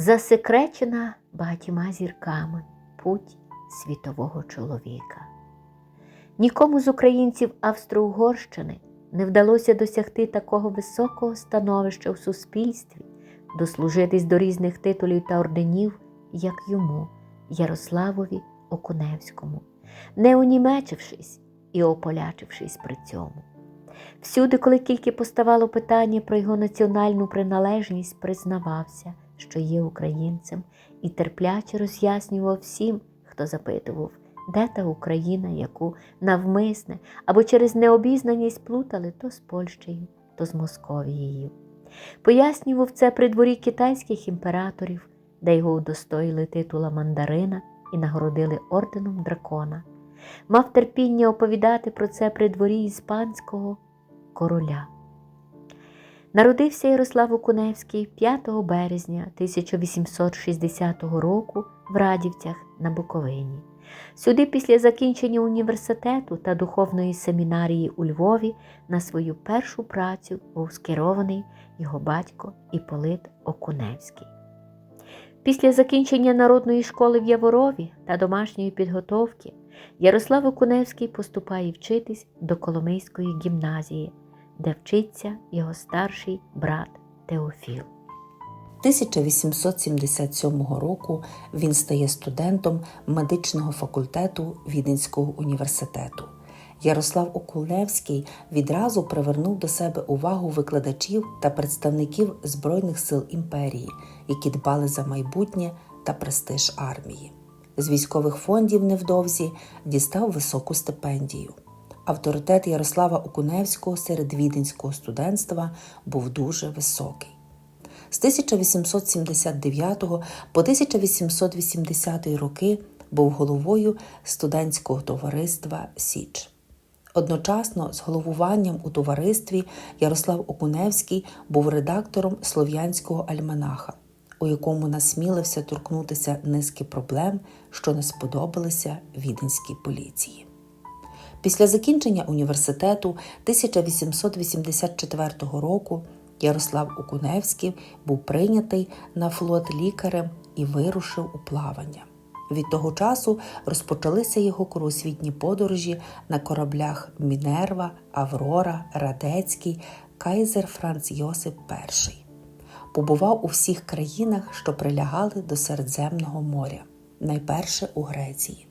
засекречена багатьма зірками путь світового чоловіка. Нікому з українців Австро-Угорщини не вдалося досягти такого високого становища в суспільстві, дослужитись до різних титулів та орденів, як йому, Ярославові Окуневському, не унімечившись і ополячившись при цьому. Всюди, коли тільки поставало питання про його національну приналежність, признавався, що є українцем, і терпляче роз'яснював всім, хто запитував, де та Україна, яку навмисне або через необізнаність плутали то з Польщею, то з Московією. Пояснював це при дворі китайських імператорів, де його удостоїли титула мандарина і нагородили орденом дракона. Мав терпіння оповідати про це при дворі іспанського короля. Народився Ярослав Окуневський 5 березня 1860 року в Радівцях на Буковині. Сюди, після закінчення університету та духовної семінарії у Львові, на свою першу працю був скерований його батько Іполит Окуневський. Після закінчення народної школи в Яворові та домашньої підготовки Ярослав Окуневський поступає вчитись до Коломийської гімназії, де вчиться його старший брат Теофіл. 1877 року він стає студентом медичного факультету Віденського університету. Ярослав Окулевський відразу привернув до себе увагу викладачів та представників Збройних сил імперії, які дбали за майбутнє та престиж армії. З військових фондів невдовзі дістав високу стипендію. Авторитет Ярослава Окуневського серед віденського студентства був дуже високий. З 1879 по 1880 роки був головою студентського товариства Січ. Одночасно з головуванням у товаристві Ярослав Окуневський був редактором слов'янського альманаха, у якому насмілився торкнутися низки проблем, що не сподобалися віденській поліції. Після закінчення університету 1884 року Ярослав Окуневський був прийнятий на флот лікарем і вирушив у плавання. Від того часу розпочалися його кругосвітні подорожі на кораблях Мінерва, Аврора, Радецький, Кайзер Франц Йосип І. Побував у всіх країнах, що прилягали до Середземного моря, найперше у Греції.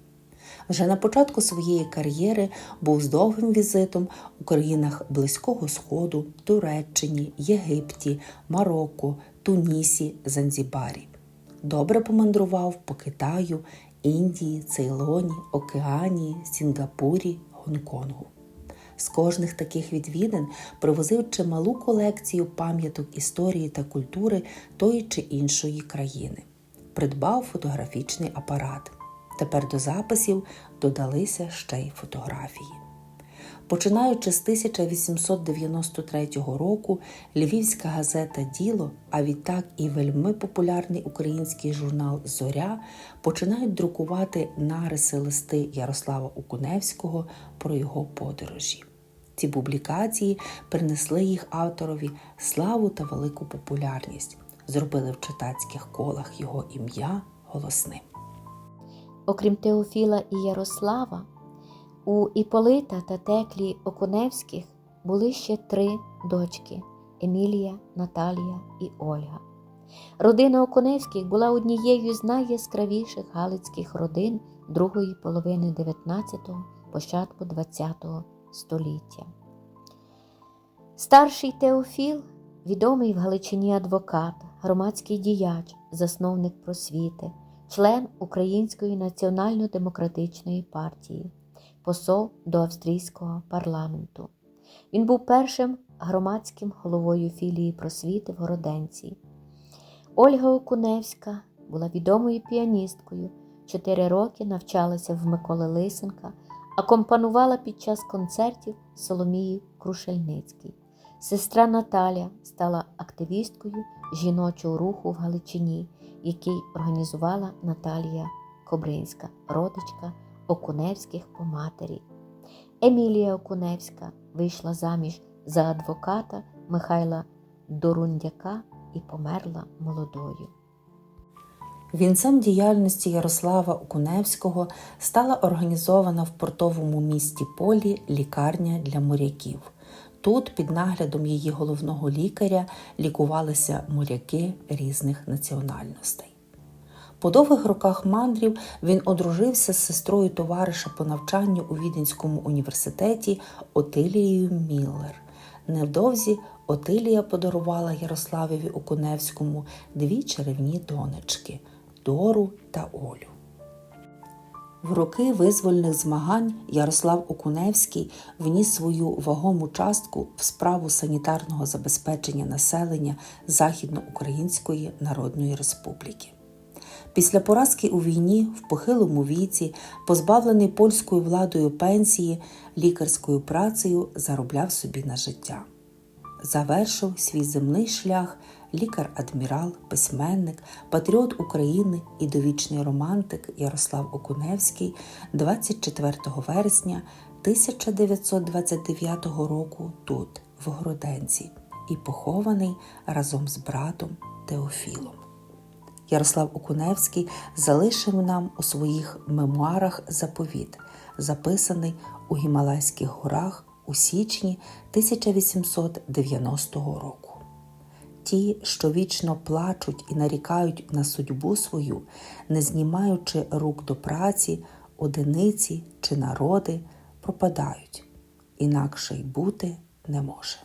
Вже на початку своєї кар'єри був з довгим візитом у країнах Близького Сходу, Туреччині, Єгипті, Марокко, Тунісі, Занзібарі. Добре помандрував по Китаю, Індії, Цейлоні, Океанії, Сінгапурі, Гонконгу. З кожних таких відвідин привозив чималу колекцію пам'яток історії та культури тої чи іншої країни. Придбав фотографічний апарат. Тепер до записів додалися ще й фотографії. Починаючи з 1893 року, львівська газета Діло, а відтак і вельми популярний український журнал Зоря починають друкувати нариси листи Ярослава Окуневського про його подорожі. Ці публікації принесли їх авторові славу та велику популярність, зробили в читацьких колах його ім'я голосним. Окрім Теофіла і Ярослава, у Іполита та Теклі Окуневських були ще три дочки Емілія, Наталія і Ольга. Родина Окуневських була однією з найяскравіших галицьких родин другої половини 19-го, початку 20-го століття. Старший Теофіл, відомий в Галичині адвокат, громадський діяч, засновник просвіти, член Української національно-демократичної партії, посол до австрійського парламенту. Він був першим громадським головою філії просвіти в Городенці. Ольга Окуневська була відомою піаністкою, чотири роки навчалася в Миколи Лисенка, акомпанувала під час концертів Соломії Крушельницькій. Сестра Наталя стала активісткою жіночого руху в Галичині, який організувала Наталія Кобринська, родичка Окуневських по матері. Емілія Окуневська вийшла заміж за адвоката Михайла Дорундяка і померла молодою. Вінцем діяльності Ярослава Окуневського стала організована в портовому місті Полі лікарня для моряків. Тут, під наглядом її головного лікаря, лікувалися моряки різних національностей. По довгих роках мандрів він одружився з сестрою товариша по навчанню у Віденському університеті Отилією Міллер. Невдовзі Отилія подарувала Ярославові Окуневському дві чарівні донечки Дору та Олю. В роки визвольних змагань Ярослав Окуневський вніс свою вагому частку в справу санітарного забезпечення населення Західноукраїнської Народної Республіки. Після поразки у війні в похилому віці, позбавлений польською владою пенсії, лікарською працею заробляв собі на життя. Завершив свій земний шлях лікар-адмірал, письменник, патріот України і довічний романтик Ярослав Окуневський 24 вересня 1929 року тут, в Городенці, і похований разом з братом Теофілом. Ярослав Окуневський залишив нам у своїх мемуарах заповіт, записаний у Гімалайських горах у січні 1890 року. Ті, що вічно плачуть і нарікають на судьбу свою, не знімаючи рук до праці, одиниці чи народи, пропадають, інакше й бути не може.